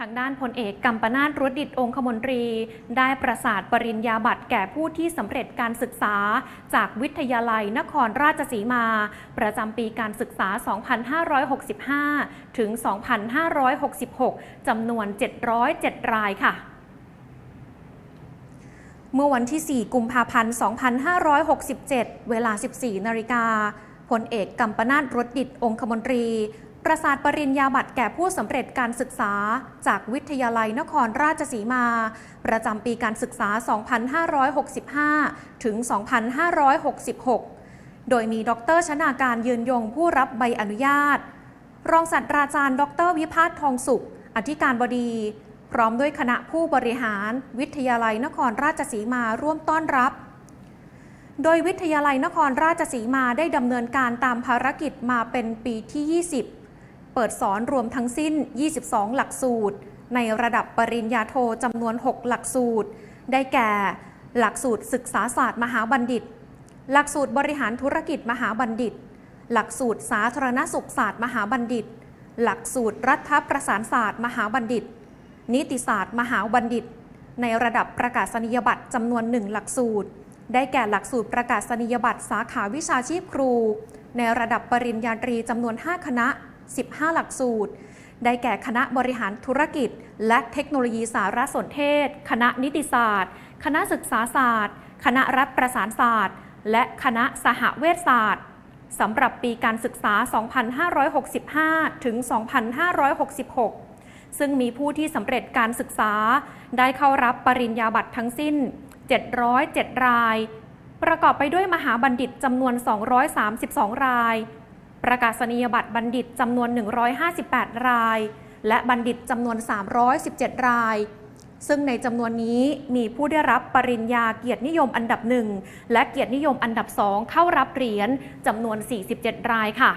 ทางด้านพลเอกกัมปนาตรุดดิตองคมนตรี ได้ประสาทปริญญาบัตรแก่ผู้ที่สำเร็จการศึกษา จากวิทยาลัยนครราชสีมา ประจำปีการศึกษา 2565 ถึง 2566 จำนวน 707 รายค่ะเมื่อวันที่ 4 กุมภาพันธ์ 2567 เวลา 14 นาฬิกา พลเอกกัมปนาตรถดิตองคมนตรี ประสาทปริญญาบัตรแก่ผู้สำเร็จการศึกษา จากวิทยาลัยนครราชสีมา ประจำปีการศึกษา 2565 ถึง 2566 โดยมีดรชนาการยืนยงผู้รับใบอนุญาต รองศาสตราจารย์ดรวิพาททองสุข อธิการบดี พร้อมด้วยคณะผู้บริหาร วิทยาลัยนครราชสีมาร่วมต้อนรับโดยวิทยาลัยนครราชสีมาได้ดำเนินการตามภารกิจมาเป็นปีที่ 20 เปิดสอนรวมทั้งสิ้น 22 หลักสูตร ในระดับปริญญาโทจำนวน 6 หลักสูตร ได้แก่ หลักสูตรศึกษาศาสตร์มหาบัณฑิต หลักสูตรบริหารธุรกิจมหาบัณฑิต หลักสูตรสาธารณสุขศาสตร์มหาบัณฑิต หลักสูตรรัฐประสานศาสตร์มหาบัณฑิต นิติศาสตร์ มหาบัณฑิต ในระดับประกาศนียบัตรจำนวนหนึ่งหลักสูตร ได้แก่หลักสูตรประกาศนียบัตรสาขาวิชาชีพครู ในระดับปริญญาตรีจำนวน 5 คณะ 15 หลักสูตร ได้แก่คณะบริหารธุรกิจ และเทคโนโลยีสารสนเทศ คณะนิติศาสตร์ คณะศึกษาศาสตร์ คณะรัฐประสานศาสตร์ และคณะสหเวชศาสตร์สำหรับปีการศึกษา 2565 ถึง 2566 ซึ่งมีผู้ที่สำเร็จการศึกษา ได้เข้ารับปริญญาบัตรทั้งสิ้น 707 ราย ประกอบไปด้วยมหาบัณฑิตจำนวน 232 ราย ประกาศนียบัตรบัณฑิตจำนวน 158 ราย และบัณฑิตจำนวน 317 ราย ซึ่งในจำนวนนี้มีผู้ได้รับปริญญาเกียรตินิยมอันดับหนึ่งและเกียรตินิยมอันดับสองเข้ารับเหรียญจำนวน 47 รายค่ะ